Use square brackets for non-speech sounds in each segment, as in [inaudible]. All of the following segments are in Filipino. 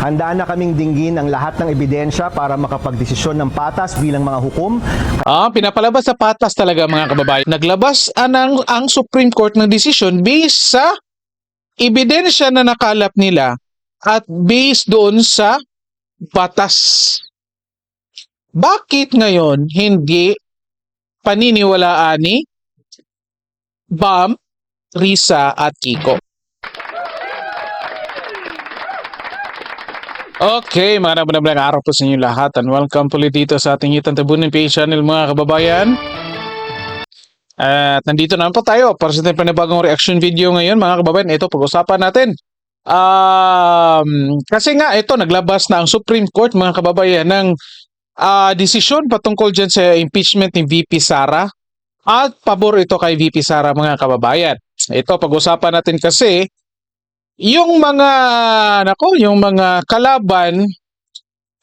Handa na kaming dinggin ang lahat ng ebidensya para makapagdesisyon ng patas bilang mga hukom Ah, pinapalabas sa patas talaga mga kababayan. Naglabas anang ang Supreme Court ng desisyon based sa ebidensya na nakalap nila at based doon sa batas. Bakit ngayon hindi paniniwalaan ni Bam, Risa at Kiko? Okay, mga nabunablang araw po sa inyo lahat and welcome po ulit dito sa ating Itang Tabunin PH channel mga kababayan. At nandito naman po tayo para sa ating panibagong reaction video ngayon mga kababayan. Ito, pag-usapan natin. Um, kasi nga, ito, naglabas na ang Supreme Court mga kababayan ng ah, desisyon patungkol dyan sa impeachment ni VP Sara. At pabor ito kay VP Sara mga kababayan. Ito, pag-usapan natin kasi yung mga nako, yung mga kalaban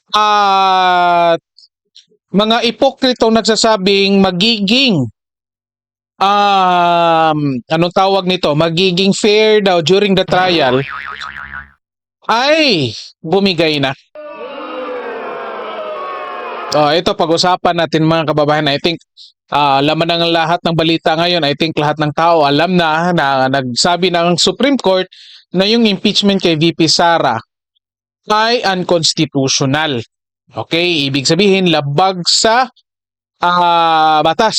at mga ipokritong nagsasabing magiging um anong tawag nito magiging fair daw during the trial ay bumigay na. Oh, ito pag-usapan natin mga kababayan. I think ah, laman ng lahat ng balita ngayon, I think lahat ng tao alam na na nagsabi ng Supreme Court na yung impeachment kay VP Sara ay unconstitutional. Okay, ibig sabihin labag sa ah, batas.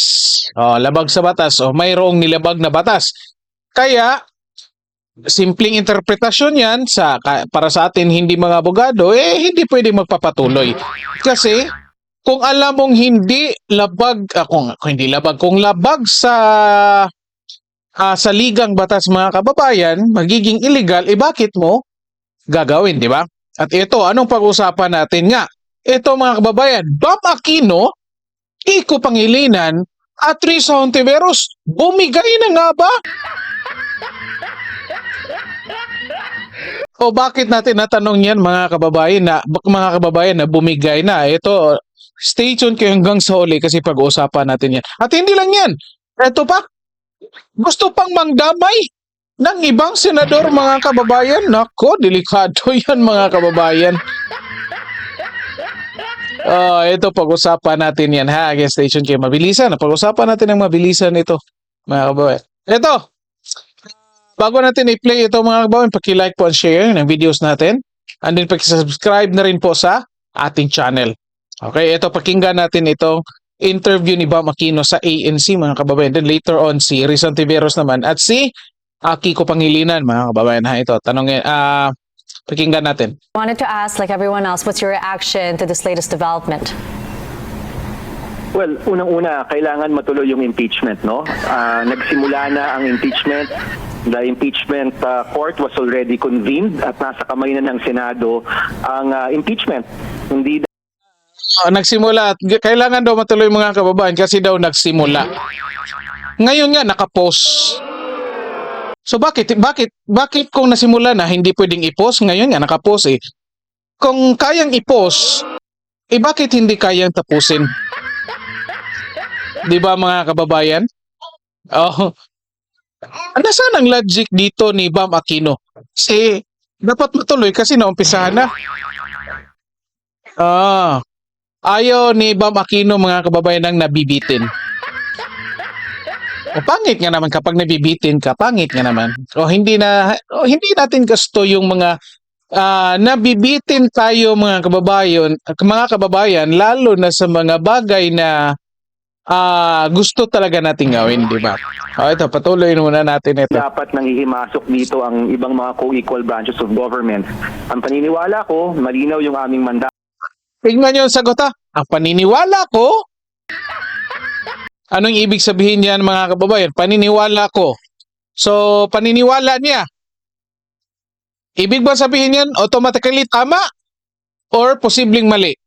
Oh, labag sa batas o mayroong nilabag na batas. Kaya simpleng interpretasyon 'yan sa para sa atin hindi mga abogado eh hindi pwedeng magpapatuloy. Kasi kung alam mong hindi labag ah, kung, kung hindi labag kung labag sa ah, sa ligang batas mga kababayan, magiging illegal, eh bakit mo gagawin, di ba? At ito, anong pag-usapan natin nga? Ito mga kababayan, Bam Aquino, Kiko Pangilinan, at Risa Hontiveros, bumigay na nga ba? O bakit natin natanong yan mga kababayan na mga kababayan na bumigay na? Ito, stay tuned kayo hanggang sa huli kasi pag-uusapan natin yan. At hindi lang yan. Ito pa, gusto pang mangdamay ng ibang senador mga kababayan. Nako, delikado [laughs] yan mga kababayan. Oh, ito pag-usapan natin yan ha. Again, station kayo mabilisan. Pag-usapan natin ang mabilisan ito mga kababayan. Ito. Bago natin i-play ito mga kababayan, paki-like po and share ng videos natin. And then paki-subscribe na rin po sa ating channel. Okay, ito pakinggan natin itong interview ni Bam Aquino sa ANC mga kababayan. Then later on si Rizon Tiveros naman at si ah, Kiko Pangilinan mga kababayan ha. Ito, tanongin, ah, pakinggan natin. Wanted to ask, like everyone else, what's your reaction to this latest development? Well, unang-una, kailangan matuloy yung impeachment, no? Ah, nagsimula na ang impeachment. The impeachment ah, court was already convened at nasa kamay na ng Senado ang ah, impeachment. Hindi Ah, nagsimula kailangan daw matuloy mga kababayan kasi daw nagsimula. Ngayon nga nakapost. So bakit bakit bakit kung nasimula na hindi pwedeng i-post ngayon nga nakapost eh. Kung kayang i-post, eh bakit hindi kayang tapusin? 'Di ba mga kababayan? Oh. Nasaan ang logic dito ni Bam Aquino? Kasi dapat matuloy kasi naumpisahan na. Ah. Ayaw ni Bam Aquino mga kababayan ang nabibitin. O pangit nga naman kapag nabibitin ka, pangit nga naman. O hindi na o hindi natin gusto yung mga ah, nabibitin tayo mga kababayan, mga kababayan lalo na sa mga bagay na ah, gusto talaga nating gawin, di ba? O ito, patuloy muna natin ito. dapat nangihimasok dito ang ibang mga co-equal branches of government. Ang paniniwala ko, malinaw yung aming mandato. Tingnan niyo ang sagot ha. Ang paniniwala ko. Anong ibig sabihin niyan mga kababayan? Paniniwala ko. So, paniniwala niya. Ibig ba sabihin yan automatically tama or posibleng mali?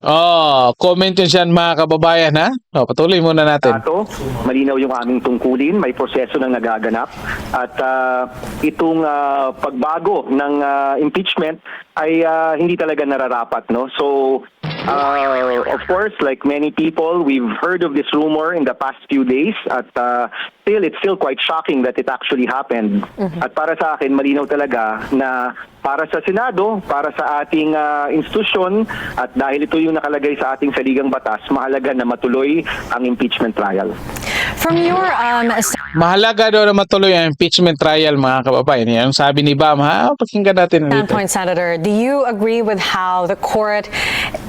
Oh, comment yun siyan mga kababayan ha. Oh, patuloy muna natin. Dato, malinaw yung aming tungkulin, may proseso na nagaganap at ah, itong ah, pagbago ng ah, impeachment ay ah, hindi talaga nararapat no. So Uh, of course, like many people, we've heard of this rumor in the past few days at uh, still, it's still quite shocking that it actually happened. At para sa akin, malinaw talaga na para sa Senado, para sa ating uh, institusyon, at dahil ito yung nakalagay sa ating saligang batas, mahalaga na matuloy ang impeachment trial. From your um, Mahalaga daw na matuloy ang impeachment trial mga kababayan. Yan ang sabi ni Bam ha. Pakinggan natin dito. standpoint, Senator, do you agree with how the court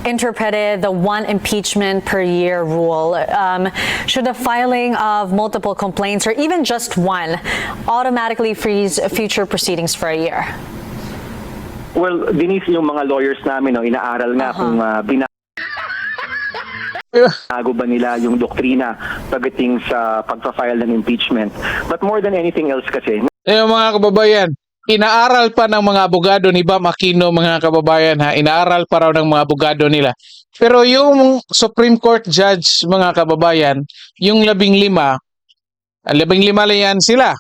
interpreted the one impeachment per year rule? Um, should the filing of multiple complaints or even just one automatically freeze future proceedings for a year? Well, Denise, yung mga lawyers namin, no, inaaral nga kung uh, bina Bago ba nila yung doktrina pagdating sa pagpa-file ng impeachment? But more than anything else kasi, Eh mga kababayan, inaaral pa ng mga abogado ni Bam Aquino mga kababayan ha. Inaaral pa raw ng mga abogado nila. Pero yung Supreme Court judge mga kababayan, yung labing lima, ah, labing lima lang yan sila.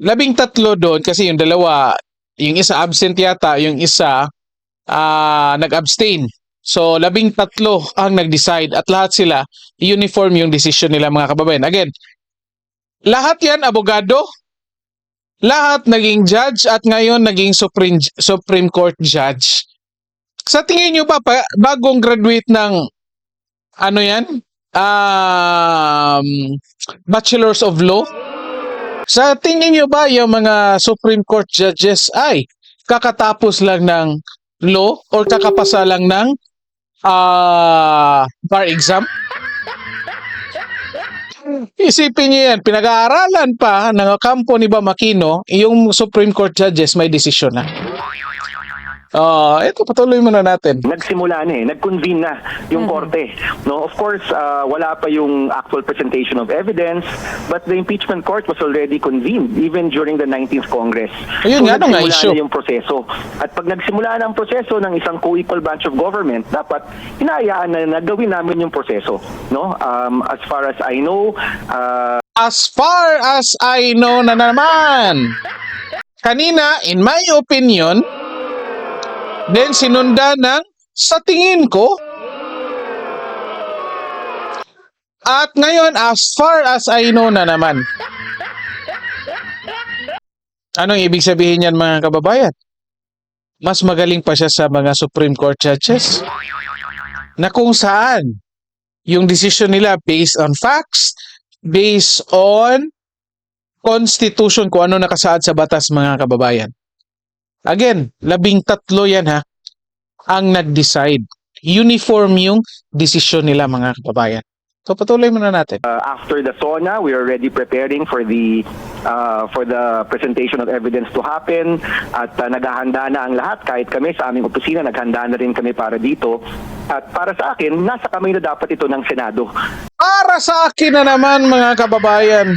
Labing tatlo doon kasi yung dalawa, yung isa absent yata, yung isa ah, nag-abstain. So labing tatlo ang nag-decide at lahat sila uniform yung decision nila mga kababayan. Again, lahat yan abogado, lahat naging judge at ngayon naging Supreme Supreme Court judge. Sa tingin niyo ba pa, bagong graduate ng ano 'yan? Um Bachelors of Law? Sa tingin niyo ba yung mga Supreme Court judges ay kakatapos lang ng law or kakapasa lang ng ah bar exam? Isipin niyo yan, pinag-aaralan pa ng kampo ni Bamakino, yung Supreme Court judges may desisyon na. Ah, ito patuloy muna natin. nagsimula na eh, nag-convene na yung korte. No, of course, uh, wala pa yung actual presentation of evidence, but the impeachment court was already convened even during the 19th Congress. Ayun nga, ano nga nagsimula issue? na yung proseso. At pag nagsimula na ang proseso ng isang co-equal branch of government, dapat hinahayaan na nagawin namin yung proseso. No? Um, as far as I know, uh, As far as I know na naman, kanina, in my opinion, then sinundan ng sa tingin ko, at ngayon, as far as I know na naman. Anong ibig sabihin yan mga kababayan? Mas magaling pa siya sa mga Supreme Court judges na kung saan yung decision nila based on facts, based on constitution kung ano nakasaad sa batas mga kababayan. Again, labing tatlo yan ha, ang nag-decide. Uniform yung decision nila mga kababayan. So patuloy muna natin. uh, after the SONA, we are already preparing for the uh, for the presentation of evidence to happen at uh, naghahanda na ang lahat kahit kami sa aming opisina naghanda na rin kami para dito at para sa akin nasa kamay na dapat ito ng Senado Para sa akin na naman mga kababayan.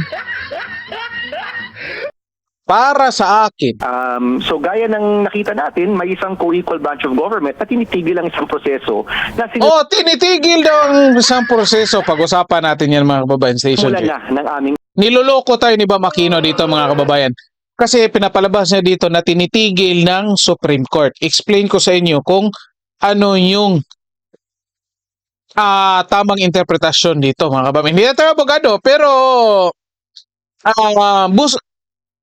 Para sa akin. Um, so gaya ng nakita natin, may isang co-equal branch of government na tinitigil ang isang proseso na Oh, tinitigil daw ang isang proseso. Pag-usapan natin yan mga kababayan. Station J. na ng aming Niloloko tayo ni Bamakino dito mga kababayan. Kasi pinapalabas niya dito na tinitigil ng Supreme Court. Explain ko sa inyo kung ano yung ah tamang interpretasyon dito mga kababayan. Hindi na tayo abogado pero ah bus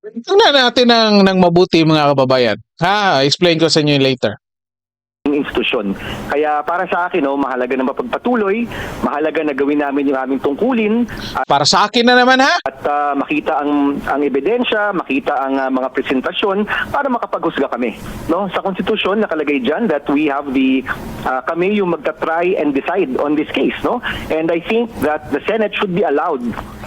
tingnan natin ng, ng mabuti mga kababayan. Ha, explain ko sa inyo later. institusyon. Kaya para sa akin, no, mahalaga na mapagpatuloy, mahalaga na gawin namin yung aming tungkulin Para sa akin na naman ha. at ah, makita ang ang ebidensya, makita ang ah, mga presentasyon para makapaghusga kami. No, sa konstitusyon nakalagay diyan that we have the ah, kami yung magta-try and decide on this case, no? And I think that the Senate should be allowed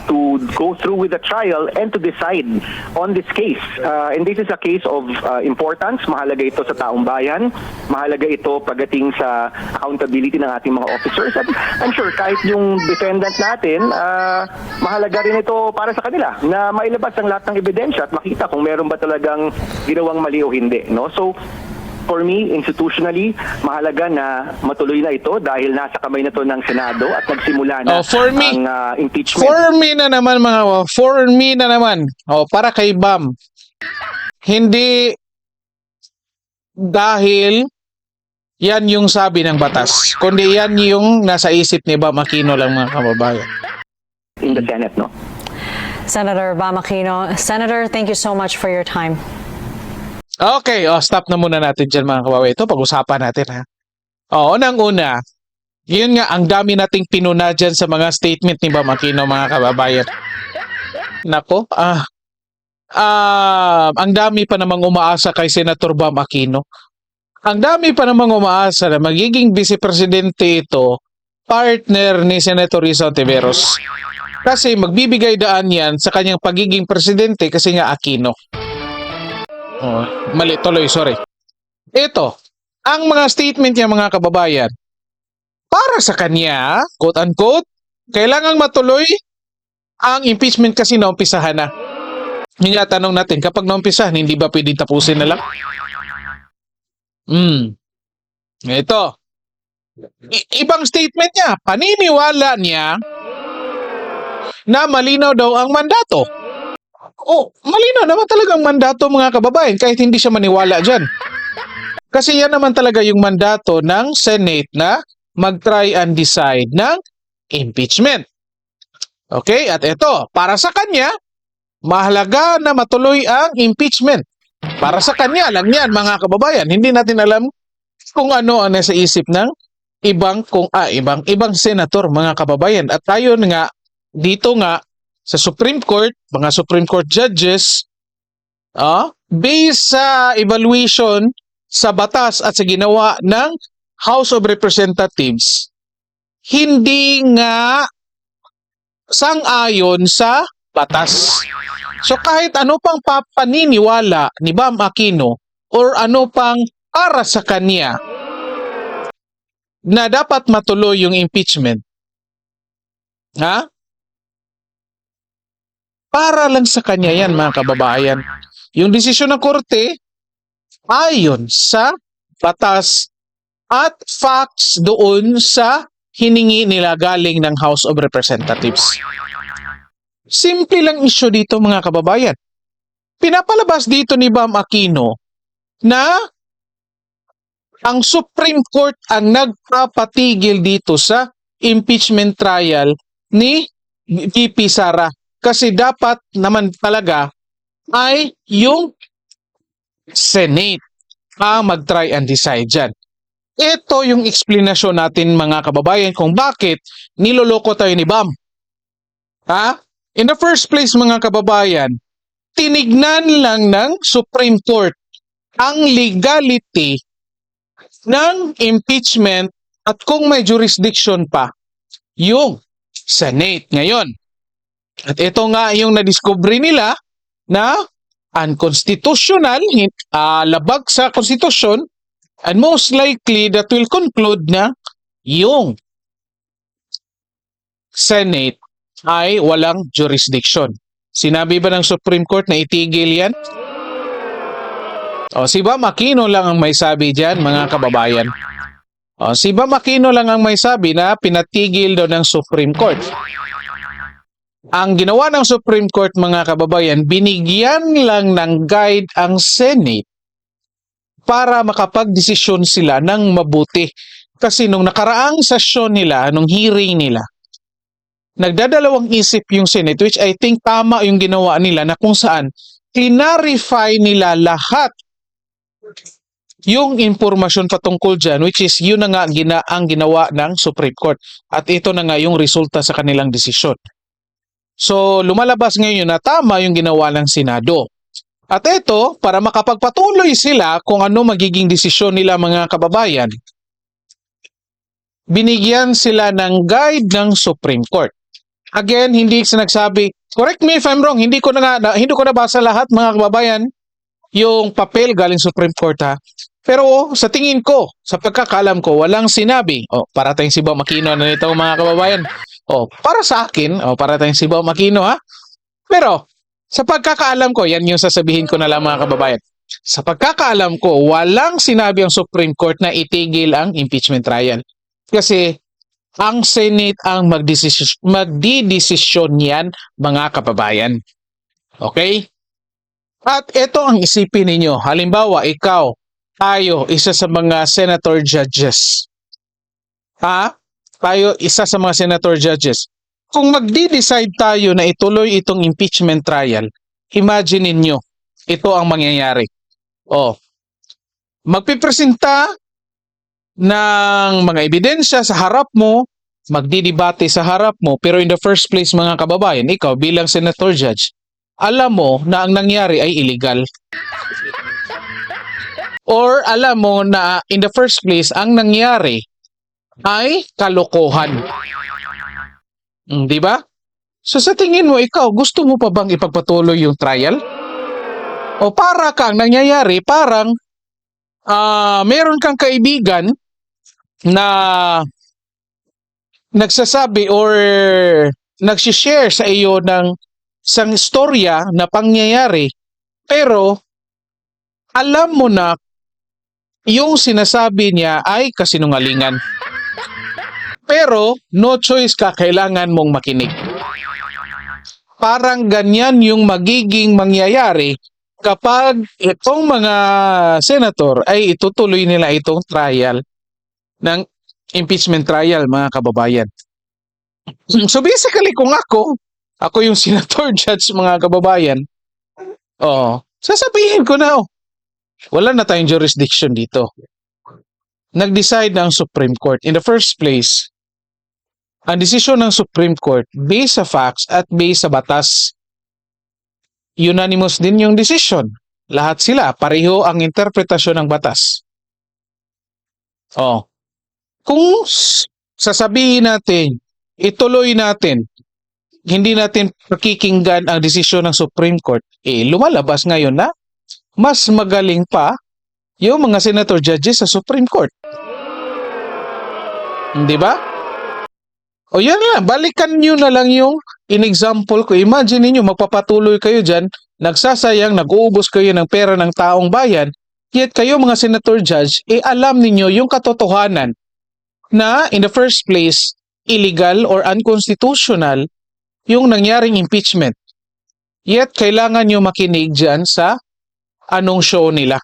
to go through with the trial and to decide on this case. Ah, and this is a case of ah, importance, mahalaga ito sa taong bayan, mahalaga ito pagdating sa accountability ng ating mga officers. At I'm sure kahit yung defendant natin, ah, mahalaga rin ito para sa kanila na mailabas ang lahat ng ebidensya at makita kung meron ba talagang ginawang mali o hindi. No? So, for me, institutionally, mahalaga na matuloy na ito dahil nasa kamay na to ng Senado at nagsimula na Oh, for me- ang ah, impeachment. For me na naman mga for me na naman. Oh, para kay Bam. Hindi dahil yan yung sabi ng batas. Kundi yan yung nasa isip ni Bam Aquino lang mga kababayan. in the Senate, no? Senator Bam Aquino. Senator, thank you so much for your time. Okay, oh, stop na muna natin dyan mga kababayan. Ito, pag-usapan natin ha. Oh, unang-una, yun nga, ang dami nating pinuna dyan sa mga statement ni Bam Aquino mga kababayan. Nako, ah, ah, ang dami pa namang umaasa kay Senator Bam Aquino. Ang dami pa namang umaasa na magiging vice-presidente ito, partner ni Senator Risa Ontiveros. Kasi magbibigay daan yan sa kanyang pagiging presidente kasi nga Aquino. Oh, mali tuloy, sorry. Ito, ang mga statement niya mga kababayan, para sa kanya, quote-unquote, kailangang matuloy ang impeachment kasi naumpisahan na. Yung nga tanong natin, kapag naumpisahan, hindi ba pwedeng tapusin na lang? Hmm. Ito. I- ibang statement niya, paniniwala niya na malinaw daw ang mandato. Oh, malinaw naman talagang mandato mga kababayan kahit hindi siya maniwala dyan. Kasi yan naman talaga yung mandato ng Senate na mag-try and decide ng impeachment. Okay, at ito, para sa kanya, mahalaga na matuloy ang impeachment. Para sa kanya lang yan mga kababayan. Hindi natin alam kung ano ang nasa isip ng ibang kung ah, ibang ibang senator mga kababayan. At tayo nga dito nga sa Supreme Court, mga Supreme Court judges, ah, based sa evaluation sa batas at sa ginawa ng House of Representatives, hindi nga sang-ayon sa batas. So kahit ano pang papaniniwala ni Bam Aquino or ano pang para sa kanya na dapat matuloy yung impeachment, ha? Para lang sa kanya yan, mga kababayan. Yung desisyon ng korte, ayon sa batas at facts doon sa hiningi nila galing ng House of Representatives. Simple lang issue dito, mga kababayan. Pinapalabas dito ni Bam Aquino na ang Supreme Court ang nagpapatigil dito sa impeachment trial ni VP Sara kasi dapat naman talaga ay yung Senate ang mag-try and decide dyan. Ito yung explanation natin mga kababayan kung bakit niloloko tayo ni Bam. Ha? In the first place mga kababayan, tinignan lang ng Supreme Court ang legality ng impeachment at kung may jurisdiction pa, yung Senate ngayon. At ito nga yung nadiscovery nila na unconstitutional, ah, labag sa konstitusyon, and most likely that will conclude na yung Senate ay walang jurisdiction. Sinabi ba ng Supreme Court na itigil yan? O, si Bam Aquino lang ang may sabi dyan, mga kababayan. O, si Bam Aquino lang ang may sabi na pinatigil daw ng Supreme Court. Ang ginawa ng Supreme Court mga kababayan, binigyan lang ng guide ang Senate para makapagdesisyon sila ng mabuti. Kasi nung nakaraang sesyon nila, nung hearing nila, nagdadalawang isip yung Senate which I think tama yung ginawa nila na kung saan clarify nila lahat yung impormasyon patungkol dyan which is yun na nga gina, ang ginawa ng Supreme Court at ito na nga yung resulta sa kanilang desisyon. So, lumalabas ngayon na tama yung ginawa ng Senado. At ito, para makapagpatuloy sila kung ano magiging desisyon nila mga kababayan, binigyan sila ng guide ng Supreme Court. Again, hindi sinagsabi, correct me if I'm wrong, hindi ko na, na hindi ko nabasa lahat mga kababayan yung papel galing Supreme Court ha. Pero sa tingin ko, sa pagkakalam ko, walang sinabi. O, para tayong si Bam Aquino na nito mga kababayan. O, para sa akin, o, para tayong si Bam Aquino ha. Pero, sa pagkakaalam ko, yan yung sasabihin ko na lang mga kababayan. Sa pagkakaalam ko, walang sinabi ang Supreme Court na itigil ang impeachment trial. Kasi, ang Senate ang magdidesisyon yan mga kababayan. Okay? At ito ang isipin ninyo. Halimbawa, ikaw, tayo, isa sa mga senator judges. Ha? Tayo, isa sa mga senator judges. Kung magdi-decide tayo na ituloy itong impeachment trial, imagine ninyo, ito ang mangyayari. Oh, magpipresenta ng mga ebidensya sa harap mo, magdidebate sa harap mo, pero in the first place mga kababayan, ikaw bilang senator judge, alam mo na ang nangyari ay illegal. Or alam mo na in the first place, ang nangyari ay kalokohan. Mm, Di ba? So sa tingin mo, ikaw, gusto mo pa bang ipagpatuloy yung trial? O para kang nangyayari, parang ah meron kang kaibigan na nagsasabi or nagsishare sa iyo ng isang istorya na pangyayari pero alam mo na yung sinasabi niya ay kasinungalingan. Pero no choice ka, kailangan mong makinig. Parang ganyan yung magiging mangyayari kapag itong mga senator ay itutuloy nila itong trial ng impeachment trial, mga kababayan. [clears throat] So basically, kung ako, ako yung [laughs] senator judge, mga kababayan, oh, sasabihin ko na, oh, wala na tayong jurisdiction dito. Nag-decide na ang Supreme Court. In the first place, ang desisyon ng Supreme Court based sa facts at based sa batas. Unanimous din yung decision. Lahat sila, pareho ang interpretasyon ng batas. Oh. Kung sasabihin natin, ituloy natin, hindi natin pakikinggan ang desisyon ng Supreme Court, eh lumalabas ngayon na mas magaling pa yung mga senator judges sa Supreme Court. Di ba? O yan lang, balikan nyo na lang yung in-example ko. Imagine niyo magpapatuloy kayo dyan, nagsasayang, nag-uubos kayo ng pera ng taong bayan, yet kayo mga senator judge, eh alam ninyo yung katotohanan na in the first place, illegal or unconstitutional yung nangyaring impeachment. Yet kailangan nyo makinig dyan sa anong show nila.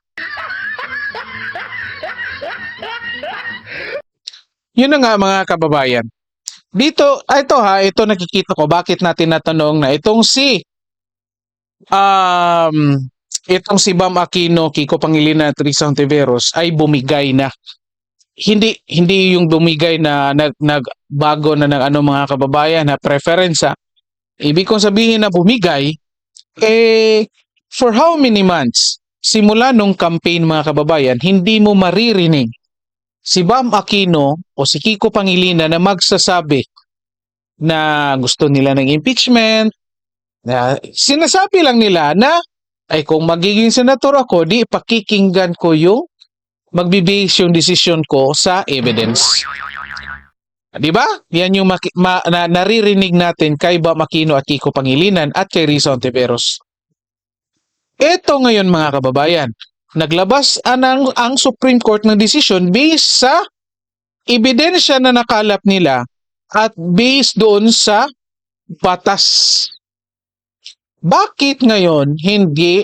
Yun na nga mga kababayan. Dito, ah, ito ha, ito nakikita ko bakit natin natanong na itong si um itong si Bam Aquino, Kiko Pangilinan at Risa Ontiveros ay bumigay na. Hindi hindi yung bumigay na nag nagbago na ng ano mga kababayan na preference. ha. Ibig kong sabihin na bumigay eh for how many months simula nung campaign mga kababayan hindi mo maririnig si Bam Aquino o si Kiko Pangilinan na magsasabi na gusto nila ng impeachment, na sinasabi lang nila na ay kung magiging senator ako, di pakikinggan ko yung magbibase yung decision ko sa evidence. Di ba? Yan yung maki- ma- na, naririnig natin kay Bam Aquino at Kiko Pangilinan at kay Risa Ontiveros. Ito ngayon mga kababayan, naglabas ang, ang Supreme Court ng decision based sa ebidensya na nakalap nila at based doon sa batas. Bakit ngayon hindi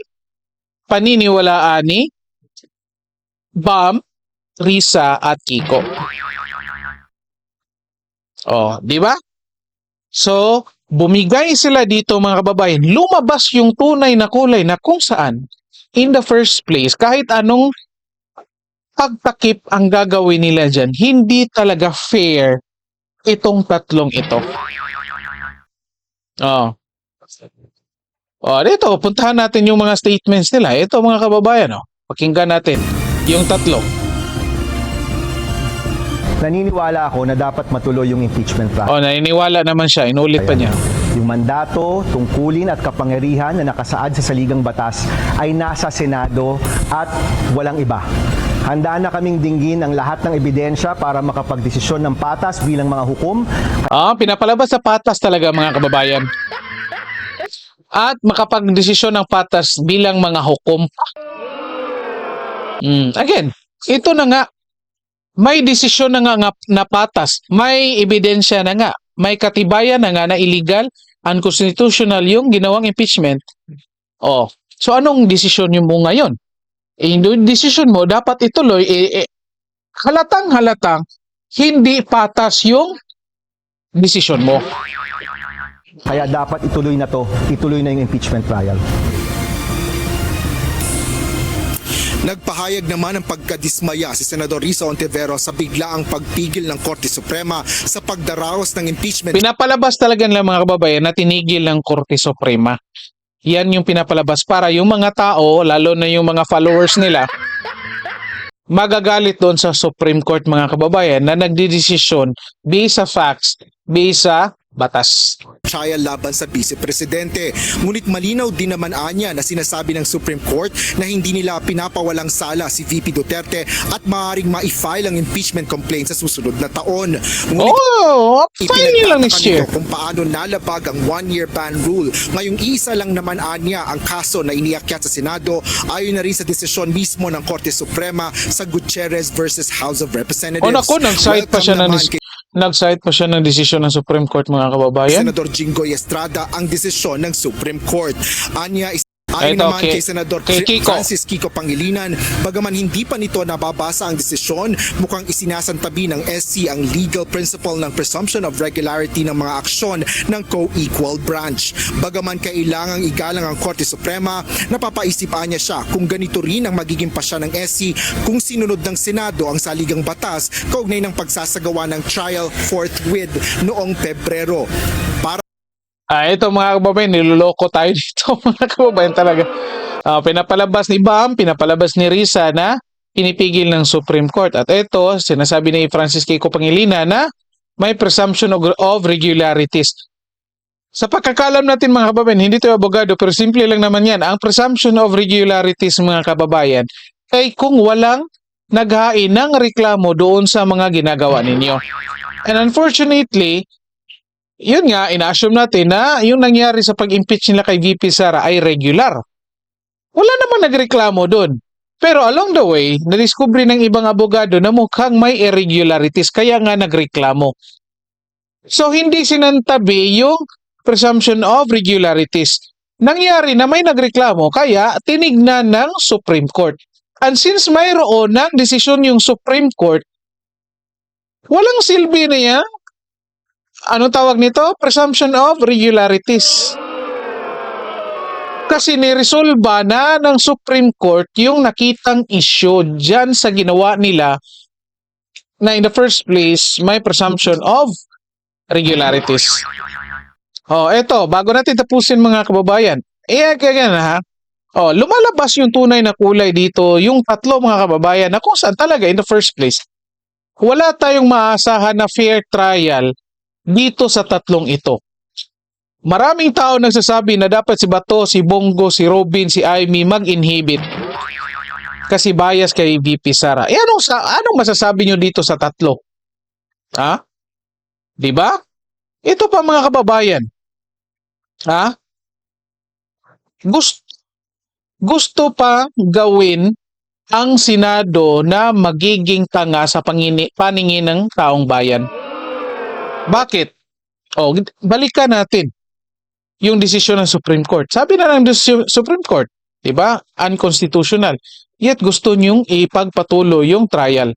paniniwalaan ni Bam, Risa at Kiko? Oh, di ba? So, bumigay sila dito mga kababayan. Lumabas yung tunay na kulay na kung saan in the first place, kahit anong pagtakip ang gagawin nila dyan, hindi talaga fair itong tatlong ito. Oh. Oh, dito, puntahan natin yung mga statements nila. Ito mga kababayan, oh. Pakinggan natin yung tatlo. Naniniwala ako na dapat matuloy yung impeachment process. Oh, naniniwala naman siya. Inulit pa niya. Yung mandato, tungkulin at kapangyarihan na nakasaad sa saligang batas ay nasa Senado at walang iba. Handa na kaming dinggin ang lahat ng ebidensya para makapagdesisyon ng patas bilang mga hukom Ah, pinapalabas sa patas talaga mga kababayan. At makapagdesisyon ng patas bilang mga hukom. Mm, again, ito na nga. May desisyon na nga, nga na patas. May ebidensya na nga. May katibayan na nga na illegal, unconstitutional yung ginawang impeachment. Oh, so anong desisyon niyo mo ngayon? eh, yung decision mo dapat ituloy eh, eh, halatang halatang hindi patas yung decision mo. Kaya dapat ituloy na to, ituloy na yung impeachment trial. Nagpahayag naman ng pagkadismaya si Senador Risa Ontivero sa biglaang pagpigil ng Korte Suprema sa pagdaraos ng impeachment Pinapalabas talaga nila mga kababayan na tinigil ng Korte Suprema. Yan yung pinapalabas para yung mga tao, lalo na yung mga followers nila, magagalit doon sa Supreme Court mga kababayan na nagdidesisyon based sa facts, based sa batas. Trial laban sa Vice Presidente. Ngunit malinaw din naman anya na sinasabi ng Supreme Court na hindi nila pinapawalang sala si VP Duterte at maaaring ma-file ang impeachment complaint sa susunod na taon. Ngunit Oh, Ipinagtataka nito kung paano nalabag ang one-year ban rule. Ngayong isa lang naman anya ang kaso na iniakyat sa Senado ayon na rin sa desisyon mismo ng Korte Suprema sa Gutierrez versus House of Representatives. O naku, nag-cite pa siya ng naman nag-cite pa siya ng desisyon ng Supreme Court mga kababayan. Senador Jingoy Estrada ang desisyon ng Supreme Court. Anya Ayon Ito, naman kay- kay Senador kay Kiko. Francis Kiko Pangilinan, bagaman hindi pa nito nababasa ang desisyon, mukhang isinasantabi ng SC ang legal principle ng presumption of regularity ng mga aksyon ng co-equal branch. Bagaman kailangang igalang ang Korte Suprema, napapaisipan niya siya kung ganito rin ang magiging pasya ng SC kung sinunod ng Senado ang saligang batas kaugnay ng pagsasagawa ng trial forthwith noong Pebrero. Para Ah, ito mga kababayan, niloloko tayo [laughs] dito mga kababayan talaga. Ah, pinapalabas ni Bam, pinapalabas ni Risa na pinipigil ng Supreme Court. At ito, sinasabi ni Francis Kiko Pangilinan na may presumption of regularities. Sa pagkakalam natin mga kababayan, hindi tayo abogado pero simple lang naman yan. Ang presumption of regularities mga kababayan ay kung walang naghain ng reklamo doon sa mga ginagawa ninyo. And unfortunately, yun nga, ina-assume natin na yung nangyari sa pag-impeach nila kay VP Sara ay regular. Wala naman nagreklamo doon. Pero along the way, nadiskubre ng ibang abogado na mukhang may irregularities kaya nga nagreklamo. So hindi sinantabi yung presumption of regularities. Nangyari na may nagreklamo kaya tinignan ng Supreme Court. And since mayroon ng desisyon yung Supreme Court, walang silbi na yan ano tawag nito? Presumption of regularities. Kasi niresolba na ng Supreme Court yung nakitang issue dyan sa ginawa nila na in the first place may presumption of regularities. Oh, eto, bago natin tapusin mga kababayan. Eh, kaya ha. Oh, lumalabas yung tunay na kulay dito, yung tatlo mga kababayan na kung saan talaga in the first place, wala tayong maasahan na fair trial dito sa tatlong ito. Maraming tao nagsasabi na dapat si Bato, si Bongo, si Robin, si Amy mag-inhibit kasi bias kay VP Sara. Eh anong, sa, anong masasabi nyo dito sa tatlo? Ha? Di ba? Ito pa mga kababayan. Ha? Gusto, gusto pa gawin ang Senado na magiging tanga sa pangini, paningin ng taong bayan. Bakit? O, balikan natin yung desisyon ng Supreme Court. Sabi na ng Su- Supreme Court, di ba? Unconstitutional. Yet gusto niyong ipagpatuloy yung trial.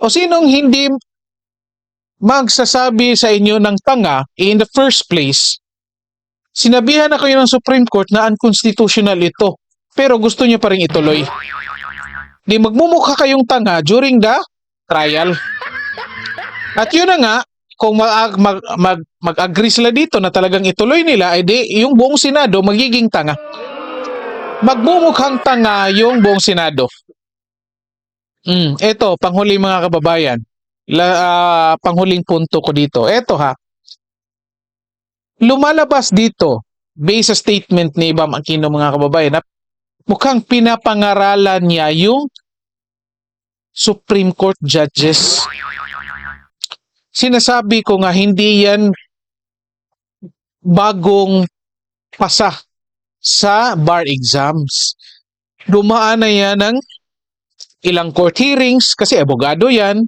O sinong hindi magsasabi sa inyo ng tanga in the first place, sinabihan na kayo ng Supreme Court na unconstitutional ito, pero gusto niyo pa rin ituloy. Di magmumukha kayong tanga during the trial. At yun na nga, kung mag, mag, mag, mag-agree sila dito na talagang ituloy nila, edi yung buong Senado magiging tanga. Magmumukhang tanga yung buong Senado. Mm, eto, panghuli mga kababayan. La, ah, panghuling punto ko dito. Eto ha. Lumalabas dito, based sa statement ni Ibam Aquino mga kababayan, na mukhang pinapangaralan niya yung Supreme Court judges sinasabi ko nga hindi yan bagong pasa sa bar exams. Dumaan na yan ng ilang court hearings kasi abogado yan,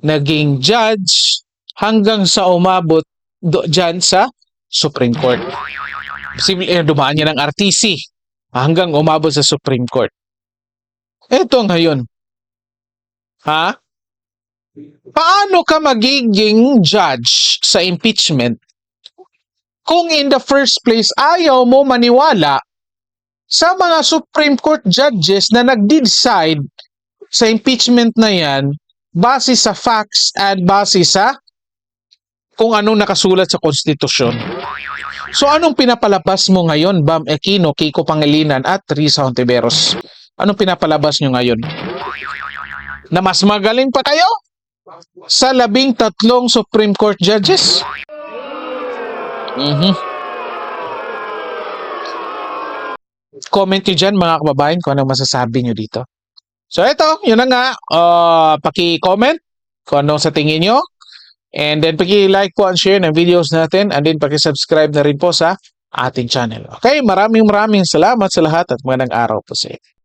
naging judge hanggang sa umabot do, dyan sa Supreme Court. Eh, dumaan yan ng RTC hanggang umabot sa Supreme Court. Eto ngayon. Ha? Paano ka magiging judge sa impeachment kung in the first place ayaw mo maniwala sa mga Supreme Court judges na nag-decide sa impeachment na yan base sa facts at base sa kung anong nakasulat sa konstitusyon. So anong pinapalabas mo ngayon, Bam Aquino, Kiko Pangilinan at Risa Hontiveros? Anong pinapalabas nyo ngayon? Na mas magaling pa kayo sa labing tatlong Supreme Court judges? Mhm. Comment nyo dyan mga kababayan kung anong masasabi nyo dito. So ito, yun na nga. Uh, paki-comment kung anong sa tingin nyo. And then paki-like po and share ng videos natin. And then paki-subscribe na rin po sa ating channel. Okay, maraming maraming salamat sa lahat at magandang araw po sa inyo.